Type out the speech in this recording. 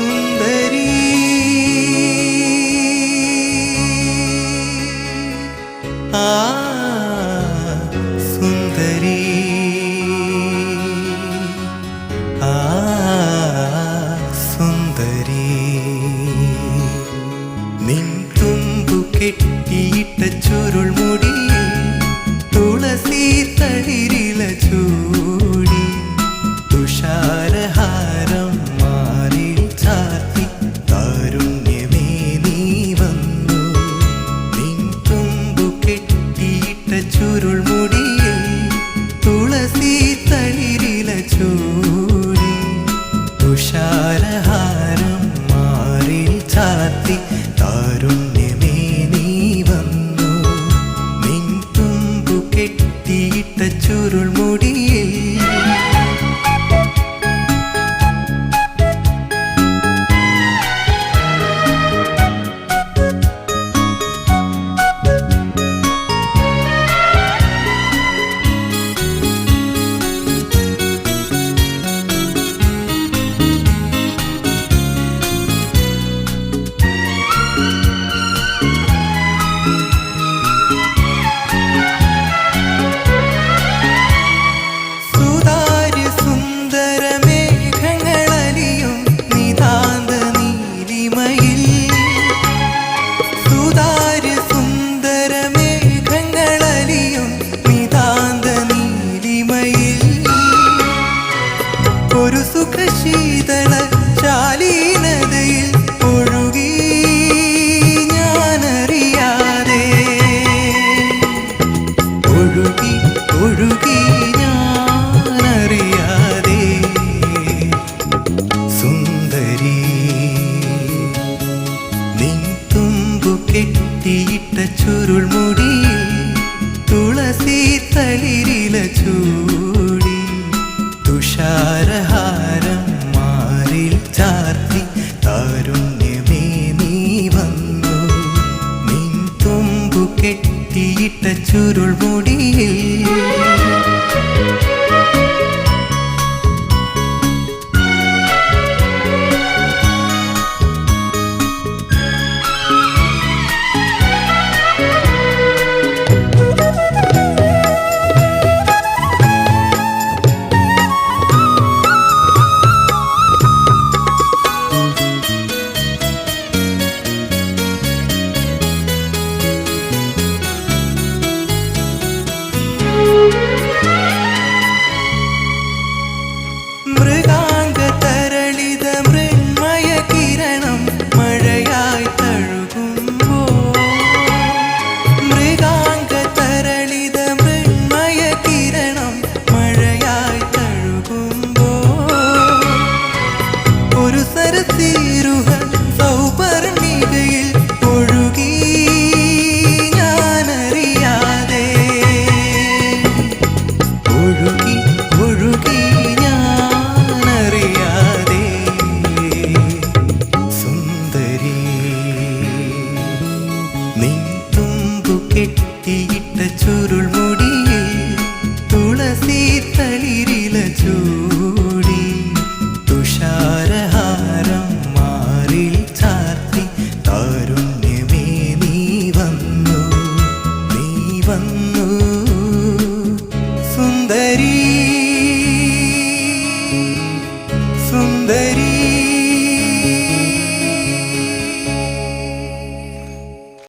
സുന്ദരി. ആ ആ നിൻ തുമ്പു ചുരുൾമുടി തുളസി തളിരില ചാത്തി താരുണ്യമേ നീ വന്നു. നിൻ തുമ്പു കെട്ടിയിട്ട ചുരുൾമുടിയിൽ കെട്ടിയിട്ട ചുരുൾമുടി തുളസി തളിരില ചൂടി. തുഷാരഹാരം മാറിൽ ചാർത്തി താരുണ്യമേ നീ വന്നു. നിൻ തുമ്പു കെട്ടിയിട്ട ചുരുൾമുടിയിൽ നീ തുമ്പു കെട്ടിയിട്ട ചുരുൾ